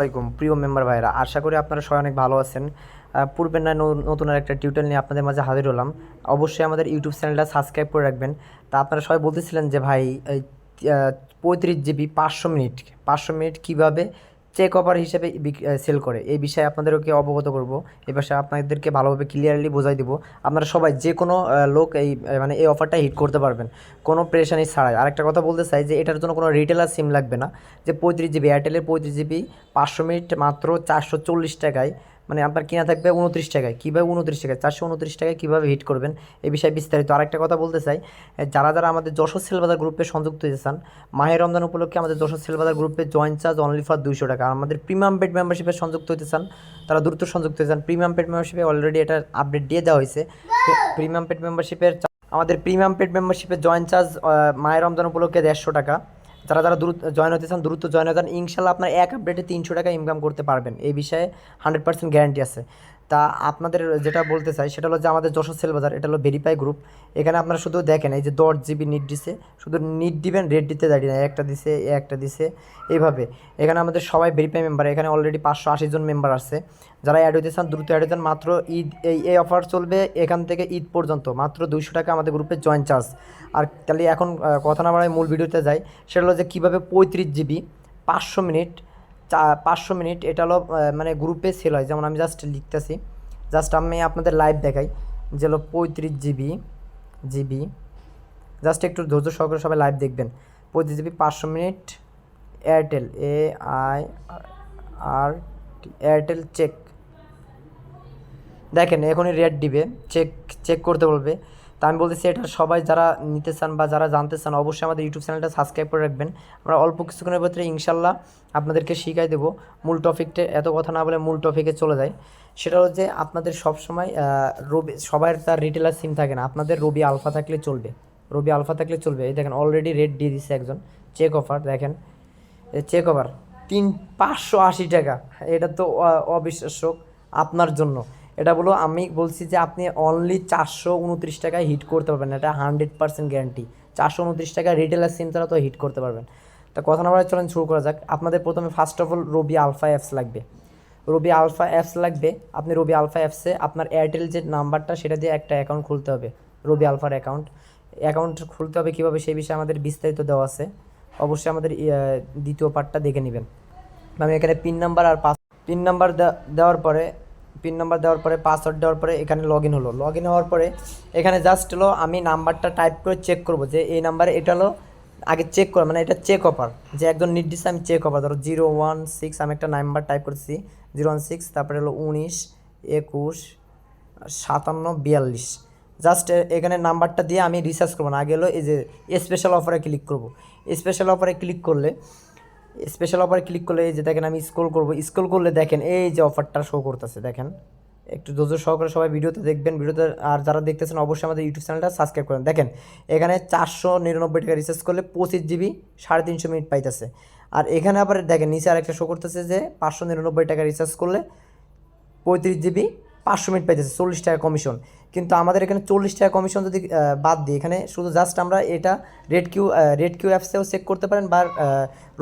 আসসালামাইকুম প্রিয় মেম্বার ভাইরা আশা করি আপনারা সবাই অনেক ভালো আছেন। পূর্বের ন- নতুন আর একটা টিউটোরিয়াল নিয়ে আপনাদের মাঝে হাজির হলাম। অবশ্যই আমাদের ইউটিউব চ্যানেলটা সাবস্ক্রাইব করে রাখবেন। তা আপনারা সবাই বলতেছিলেন যে ভাই পঁয়ত্রিশ জিবি পাঁচশো মিনিট পাঁচশো মিনিট কীভাবে চেক অফার হিসেবে সেল করে। এই বিষয়ে আপনাদেরকে অবগত করব। এই বিষয়ে আপনাদেরকে ভালোভাবে ক্লিয়ারলি বোঝাই দিব। আপনারা সবাই যে কোনো লোক এই মানে এই অফারটা হিট করতে পারবেন। কোনো প্রেশানি ছাড়াই। আরেকটা কথা বলতে চাই যে, এটার জন্য কোনো রিটেলার সিম লাগবে না। যে পঁয়ত্রিশ জিবি এয়ারটেলের পঁয়ত্রিশ জিবি পাঁচশো মিনিট মাত্র চারশো চল্লিশ টাকায় মানে আপনার কিনা থাকবে উনত্রিশ টাকায়। কীভাবে উনত্রিশ টাকায়? চারশো উনত্রিশ টাকায় কীভাবে হিট করবেন? এই বিষয়ে বিস্তারিত আরেকটা কথা বলতে চাই। যারা যারা আমাদের যশোর সেলবাজার গ্রুপে সংযুক্ত হতে চান মাহের রমজান উপলক্ষে আমাদের যশোর সেলবাজার গ্রুপে জয়েন চার্জ অনলি ফর দুইশো টাকা। আর আমাদের প্রিমিয়াম পেড মেম্বারশিপে সংযুক্ত হতে চান তারা দ্রুত সংযুক্ত হতে চান। প্রিমিয়াম পেড মেম্বারশিপে অলরেডি এটা আপডেট দিয়ে দেওয়া হয়েছে প্রিমিয়াম পেড মেম্বারশিপের আমাদের প্রিমিয়াম পেড মেম্বারশিপে জয়েন চার্জ মায়ের রমজান উপলক্ষে দেড়শো টাকা। যারা যারা দ্রুত জয়েন হতে চান, দ্রুত জয়েন হতে চান ইনশাল্লাহ আপনার এক আপডেটে তিনশো টাকা ইনকাম করতে পারবেন। এই বিষয়ে হান্ড্রেড পার্সেন্ট গ্যারান্টি আছে। তা আপনাদের যেটা বলতে চাই, সেটা হলো যে আমাদের যশোর সেল বাজার এটা হলো ভেরিফাই গ্রুপ এখানে আপনারা শুধু দেখেন, এই যে দশ জিবি নিট দিছে, শুধু নিট দিবেন রেড দিতে দাঁড়িয়ে না একটা দিছে একটা দিছে, এইভাবে। এখানে আমাদের সবাই ভেরিফাই মেম্বার এখানে অলরেডি পাঁচশো আশি জন মেম্বার আছে। যারা অ্যাড হইতে চান, দ্রুত অ্যাড চান মাত্র ঈদ, এই এই অফার চলবে এখান থেকে ঈদ পর্যন্ত, মাত্র দুইশো টাকা আমাদের গ্রুপে জয়েন চার্জ আর তাহলে এখন কথা না বাড়ায় মূল ভিডিওতে যাই, সেটা হলো যে কীভাবে পঁয়ত্রিশ জিবি পাঁচশো মিনিট চা, পাঁচশো মিনিট এটা হলো মানে গ্রুপে সেল হয়। যেমন আমি জাস্ট লিখতেছি জাস্ট আমি আপনাদের লাইভ দেখাই। যে হলো পঁয়ত্রিশ জিবি জিবি। জাস্ট একটু ধৈর্য সহকারে সবাই লাইভ দেখবেন। পঁয়ত্রিশ জিবি, পাঁচশো minute Airtel A I R Airtel check দেখেন, এখনই রেট দিবে। চেক চেক করতে বলবে। তা আমি বলতেছি এটা সবাই যারা নিতে চান বা যারা জানতে চান, অবশ্যই আমাদের ইউটিউব চ্যানেলটা সাবস্ক্রাইব করে রাখবেন। আমরা অল্প কিছুক্ষণের ভিতরে ইনশাল্লাহ আপনাদেরকে শিখাই দেবো মূল টপিকটা এত কথা না বলে মূল টপিকে চলে যায় সেটা হচ্ছে আপনাদের সবসময় রবি সবার তার রিটেলার সিম থাকে না। আপনাদের রবি আলফা থাকলে চলবে। রবি আলফা থাকলে চলবে। এই দেখেন অলরেডি রেট দিয়ে দিচ্ছে একজন। চেক অফার দেখেন। চেক ওভার তিন, পাঁচশো আশি টাকা। এটা তো অবিশ্বাস্য আপনার জন্য। এটা বলো, আমি বলছি যে আপনি অনলি চারশো উনত্রিশ টাকায় হিট করতে পারবেন, এটা হান্ড্রেড পার্সেন্ট গ্যারান্টি চারশো উনত্রিশ টাকা রিটেলার সিম ছাড়া তো হিট করতে পারবেন। তা কথা না বলে চলেন শুরু করা যাক। আপনাদের প্রথমে first of all Robi Alpha apps লাগবে। রবি আলফা অ্যাপস লাগবে, আপনি রবি আলফা অ্যাপসে আপনার এয়ারটেল যে নাম্বারটা, সেটা দিয়ে একটা অ্যাকাউন্ট খুলতে হবে রবি আলফার অ্যাকাউন্ট অ্যাকাউন্ট খুলতে হবে কীভাবে, সেই বিষয়ে আমাদের বিস্তারিত দেওয়া আছে। অবশ্যই আমাদের দ্বিতীয় পার্টটা দেখে নেবেন। আমি এখানে পিন নাম্বার আর পাস পিন নাম্বার দেওয়ার পরে পিন নাম্বার দেওয়ার পরে পাসওয়ার্ড দেওয়ার পরে এখানে লগ ইন হলো। লগ ইন হওয়ার পরে এখানে জাস্ট হলো আমি নাম্বারটা টাইপ করে চেক করব যে এই নাম্বারে এটা হলো আগে চেক কর মানে এটা চেক অফার যে একজন নির্দিষ্ট আমি চেক অফার ধরো জিরো ওয়ান সিক্স আমি একটা নাম্বার টাইপ করছি জিরো ওয়ান সিক্স তারপরে হলো উনিশ, একুশ, সাতান্ন, বিয়াল্লিশ। জাস্ট এখানে নাম্বারটা দিয়ে আমি রিসার্চ করব না, আগে হলো এই যে স্পেশাল অফারে ক্লিক করব। স্পেশাল অফারে ক্লিক করলে স্পেশাল অফারে ক্লিক করলে এই যে দেখেন আমি স্ক্রল করব স্ক্রল করলে দেখেন এই যে অফারটা শো করতেছে, দেখেন। একটু ধৈর্য সহকারে সবাই ভিডিওতে দেখবেন, ভিডিওতে আর যারা দেখতেছেন অবশ্যই আমাদের ইউটিউব চ্যানেলটা সাবস্ক্রাইব করেন। দেখেন, এখানে চারশো নিরানব্বই টাকা রিচার্জ করলে পঁচিশ জিবি সাড়ে তিনশো মিনিট পাইতেছে। আর এখানে আবার দেখেন, নিচে আরেকটা শো করতেছে যে পাঁচশো নিরানব্বই টাকা রিচার্জ করলে পঁয়ত্রিশ জিবি পাঁচশো মিনিট পাইতেছে, চল্লিশ টাকা কমিশন কিন্তু আমাদের এখানে চল্লিশ টাকা কমিশন যদি বাদ দিই, এখানে শুধু জাস্ট আমরা এটা রেড কিউ রেড কিউ অ্যাপসেও চেক করতে পারেন বা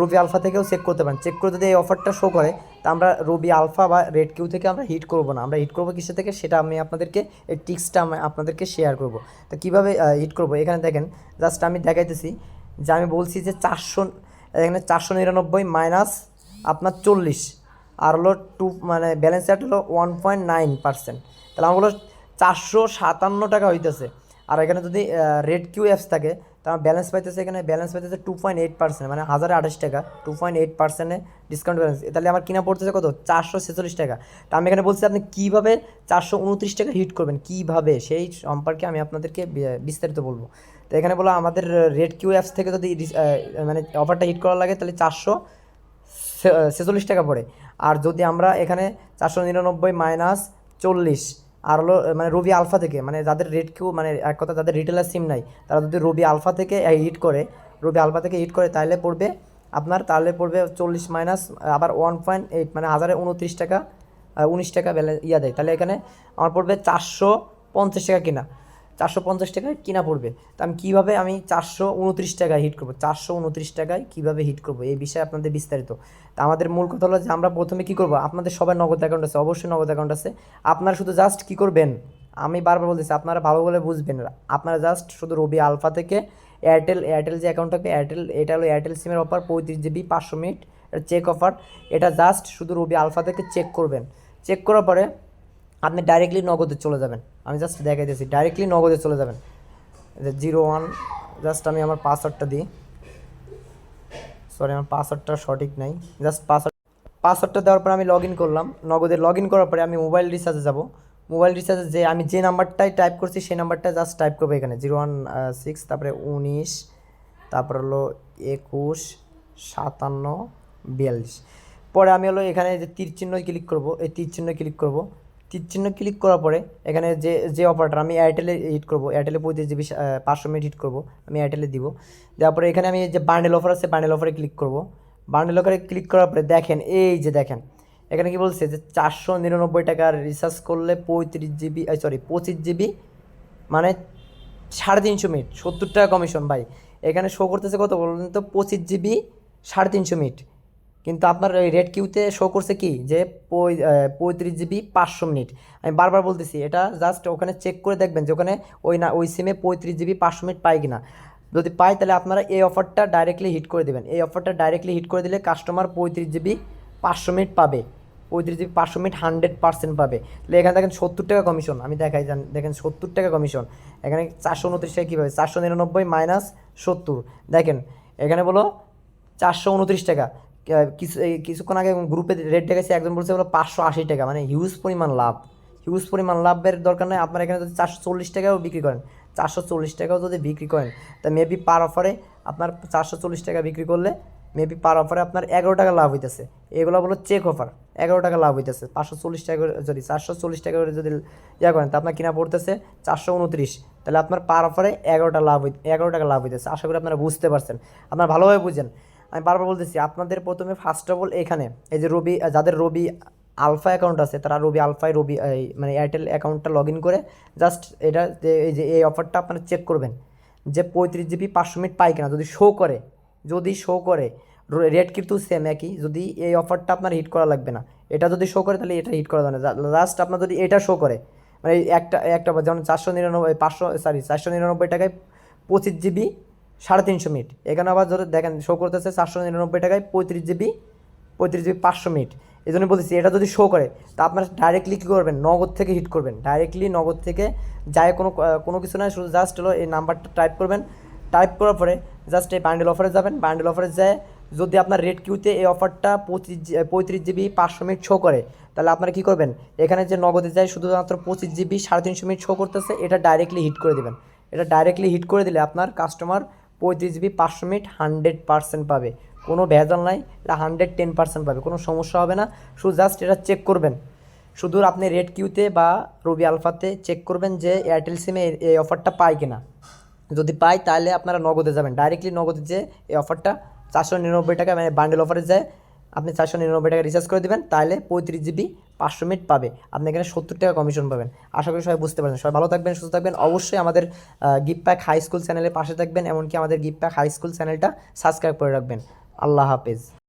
রবি আলফা থেকেও চেক করতে পারেন। চেক করে যদি এই অফারটা শো করে, তা আমরা রবি আলফা বা রেড কিউ থেকে আমরা হিট করব না। আমরা হিট করব কিসে থেকে? সেটা আমি আপনাদেরকে এই টিক্সটা আমি আপনাদেরকে শেয়ার করব। তো কীভাবে হিট করব? এখানে দেখেন জাস্ট আমি দেখাইতেছি যে আমি বলছি যে চারশো, এখানে চারশো নিরানব্বই মাইনাস আপনার চল্লিশ। আর হলো টু মানে ব্যালেন্স রেট হলো ওয়ান পয়েন্ট নাইন পার্সেন্ট তাহলে আমার হলো চারশো সাতান্ন টাকা হইতেছে। আর এখানে যদি রেড কিউ অ্যাপস থাকে তাহলে ব্যালেন্স পাইতেছে এখানে ব্যালেন্স পাইতেছে টু পয়েন্ট এইট পার্সেন্ট মানে হাজারে আঠাশ টাকা টু পয়েন্ট এইট পার্সেন্টে ডিসকাউন্ট ব্যালেন্স তাহলে আমার কিনা পড়তেছে কত? চারশো ছেচল্লিশ টাকা। তা আমি এখানে বলছি, আপনি কীভাবে চারশো উনত্রিশ টাকা হিট করবেন? কীভাবে? সেই সম্পর্কে আমি আপনাদেরকে বিস্তারিত বলব। তো এখানে বলো, আমাদের রেড কিউ অ্যাপস থেকে যদি মানে অফারটা হিট করা লাগে, তাহলে চারশো ছেচল্লিশ টাকা পড়ে। আর যদি আমরা এখানে চারশো নিরানব্বই মাইনাস চল্লিশ, আর হলো মানে রবি আলফা থেকে মানে যাদের রেট কিউ মানে এক কথা যাদের রিটেলার সিম নাই, তারা যদি রবি আলফা থেকে হিট করে, রবি আলফা থেকে হিট করে, তাহলে পড়বে আপনার, তাহলে পড়বে চল্লিশ মাইনাস আবার ওয়ান পয়েন্ট এইট মানে হাজারে উনত্রিশ টাকা উনিশ টাকা ব্যালেন্স ইয়া দেয়। তাহলে এখানে আমার পড়বে চারশো পঞ্চাশ টাকা কিনা। চারশো পঞ্চাশ টাকায় কিনা পড়বে। তো আমি কীভাবে আমি চারশো উনত্রিশ টাকায় হিট করব? চারশো উনত্রিশ টাকায় কীভাবে হিট করব? এই বিষয়ে আপনাদের বিস্তারিত। তা আমাদের মূল কথা হলো যে আমরা প্রথমে কী করব? আপনাদের সবার নগদ অ্যাকাউন্ট আছে, অবশ্যই নগদ অ্যাকাউন্ট আছে। আপনারা শুধু জাস্ট কী করবেন? আমি বারবার বলতেছি, আপনারা ভালো করে বুঝবেন। আপনারা জাস্ট শুধু রবি আলফা থেকে এয়ারটেল এয়ারটেল যে অ্যাকাউন্ট থাকবে এয়ারটেল এটা হলো এয়ারটেল সিমের অফার পঁয়ত্রিশ জিবি পাঁচশো মিনিট, এটা চেক অফার এটা জাস্ট শুধু রবি আলফা থেকে চেক করবেন। চেক করার পরে আপনি ডাইরেক্টলি নগদে চলে যাবেন। আমি জাস্ট দেখাই দিয়েছি ডাইরেক্টলি নগদে চলে যাবেন। জিরো ওয়ান জাস্ট আমি আমার পাসওয়ার্ডটা দিই। সরি আমার পাসওয়ার্ডটা সঠিক নাই। জাস্ট পাসওয়ার্ড পাসওয়ার্ডটা দেওয়ার পর আমি লগ ইন করলাম। নগদে লগ ইন করার পরে আমি মোবাইল রিচার্জে যাব। মোবাইল রিচার্জে যে আমি যে নাম্বারটাই টাইপ করছি, সেই নাম্বারটা জাস্ট টাইপ করব এখানে। জিরো ওয়ান সিক্স তারপরে উনিশ, তারপর হলো একুশ, সাতান্ন, বিয়াল্লিশ। পরে আমি হলো এখানে যে তীর চিহ্ন ক্লিক করব, এই তীর চিহ্ন ক্লিক করব। চিহ্ন ক্লিক করার পরে এখানে যে যে অপারেটর আমি এয়ারটেলে হিট করব। এয়ারটেলে পঁয়ত্রিশ জিবি পাঁচশো মিনিট হিট করব, আমি এয়ারটেলে দিব। দেওয়ার পরে এখানে আমি যে বান্ডেল অফার আছে বান্ডেল অফারে ক্লিক করব। বান্ডেল অফারে ক্লিক করার পরে দেখেন, এই যে দেখেন, এখানে কি বলছে যে চারশো নিরানব্বই টাকার রিচার্জ করলে পঁয়ত্রিশ জিবি সরি পঁচিশ জিবি মানে সাড়ে তিনশো মিনিট, সত্তর টাকা কমিশন ভাই। এখানে শো করতেছে কত বলুন তো? পঁচিশ জিবি সাড়ে তিনশো মিনিট। কিন্তু আপনার ওই রেড কিউতে শো করছে কি? যে পঁয়ত্রিশ জিবি পাঁচশো মিনিট। আমি বারবার বলতেছি, এটা জাস্ট ওখানে চেক করে দেখবেন যে ওখানে ওই না, ওই সিমে পঁয়ত্রিশ জিবি পাঁচশো মিনিট পাই কিনা। যদি পাই তাহলে আপনারা এই অফারটা ডাইরেক্টলি হিট করে দেবেন। এই অফারটা ডাইরেক্টলি হিট করে দিলে কাস্টমার পঁয়ত্রিশ জিবি পাঁচশো মিনিট পাবে। পঁয়ত্রিশ জিবি পাঁচশো মিনিট হান্ড্রেড পার্সেন্ট পাবে। তাহলে এখানে দেখেন সত্তর টাকা কমিশন আমি দেখাই যান দেখেন সত্তর টাকা কমিশন এখানে চারশো উনত্রিশ টাকা কীভাবে? চারশো নিরানব্বই মাইনাস সত্তর। দেখেন, এখানে বলো চারশো উনত্রিশ টাকা। কিছু কিছুক্ষণ আগে গ্রুপে রেট দেখাচ্ছে একজন বলছে বলো পাঁচশো আশি টাকা মানে হিউজ পরিমাণ লাভ। হিউজ পরিমাণ লাভের দরকার নেই, আপনার এখানে যদি চারশো চল্লিশ টাকাও বিক্রি করেন, চারশো চল্লিশ টাকাও যদি বিক্রি করেন, তা মেবি পার অফারে আপনার চারশো চল্লিশ টাকা বিক্রি করলে মেবি পার অফারে আপনার এগারো টাকা লাভ হইতেছে। এগুলো বলো চেক অফার এগারো টাকা লাভ হইতেছে। পাঁচশো চল্লিশ টাকা যদি চারশো চল্লিশ টাকা করে যদি ইয়া করেন, তা আপনার কিনা পড়তেছে চারশো উনত্রিশ, তাহলে আপনার পার অফারে এগারোটা লাভ হই, এগারো টাকা লাভ হইতেছে। আশা করি আপনারা বুঝতে পারছেন। আপনারা ভালোভাবে বুঝেন। আমি বারবার বলতেছি, আপনাদের প্রথমে ফার্স্ট অফ অল এখানে, এই যে রবি, যাদের রবি আলফা অ্যাকাউন্ট আছে, তারা রবি আলফায় রবি মানে এয়ারটেল অ্যাকাউন্টটা লগ ইন করে জাস্ট এটা এই যে, এই অফারটা আপনারা চেক করবেন যে পঁয়ত্রিশ জিবি পাঁচশো মিনিট পাই কিনা। যদি শো করে, যদি শো করে রেট কিন্তু সেম একই, যদি এই অফারটা আপনার হিট করা লাগবে না। এটা যদি শো করে, তাহলে এটা হিট করা যাবে না। জাস্ট আপনার যদি এটা শো করে মানে একটা একটা যেমন চারশো নিরানব্বই, পাঁচশো সরি চারশো নিরানব্বই টাকায় পঁচিশ জিবি সাড়ে তিনশো মিনিট। এখানে আবার যদি দেখেন শো করতেছে চারশো নিরানব্বই টাকায় পঁয়ত্রিশ জিবি পঁয়ত্রিশ জিবি পাঁচশো মিনিট। এই জন্য বলতেছি, এটা যদি শো করে, তা আপনার ডাইরেক্টলি কী করবেন? নগদ থেকে হিট করবেন। ডাইরেক্টলি নগদ থেকে যায় কোনো কোনো কিছু নয় শুধু জাস্ট হলো এই নাম্বারটা টাইপ করবেন। টাইপ করার পরে জাস্ট এই বান্ডেল অফারে যাবেন। বান্ডেল অফারে যায় যদি আপনার রেড কিউতে এই অফারটা পঁচিশ পঁয়ত্রিশ জিবি, পাঁচশো মিনিট শো করে, তাহলে আপনারা কী করবেন? এখানে যে নগদে যায় শুধুমাত্র পঁচিশ জিবি, সাড়ে তিনশো মিনিট শো করতেছে, এটা ডাইরেক্টলি হিট করে দেবেন। এটা ডাইরেক্টলি হিট করে দিলে আপনার কাস্টমার পঁয়ত্রিশ জিবি পাঁচশো মিনিট হান্ড্রেড পার্সেন্ট পাবে। কোনো ভেজাল নাই, এটা হান্ড্রেড টেন পার্সেন্ট পাবে, কোনো সমস্যা হবে না। শুধু জাস্ট এটা চেক করবেন। শুধু আপনি রেড কিউতে বা রবি আলফাতে চেক করবেন যে এয়ারটেল সিমে এই- অফারটা পায় কিনা। যদি পাই তাহলে আপনারা নগদে যাবেন। ডাইরেক্টলি নগদে যে এই অফারটা চারশো নিরানব্বই টাকা মানে বান্ডেল অফারে যায়। আপনি চারশো নিরানব্বই টাকা রিচার্জ করে দেবেন, তাহলে পঁয়ত্রিশ জিবি পাঁচশো মিনিট পাবে। আপনি এখানে সত্তর টাকা কমিশন পাবেন। আশা করি সবাই বুঝতে পারছেন। সবাই ভালো থাকবেন, সুস্থ থাকবেন। অবশ্যই আমাদের গিফট প্যাক হাই স্কুল চ্যানেলের পাশে থাকবেন, এমনকি আমাদের গিফট প্যাক হাই স্কুল চ্যানেলটা সাবস্ক্রাইব করে রাখবেন। আল্লাহ হাফেজ।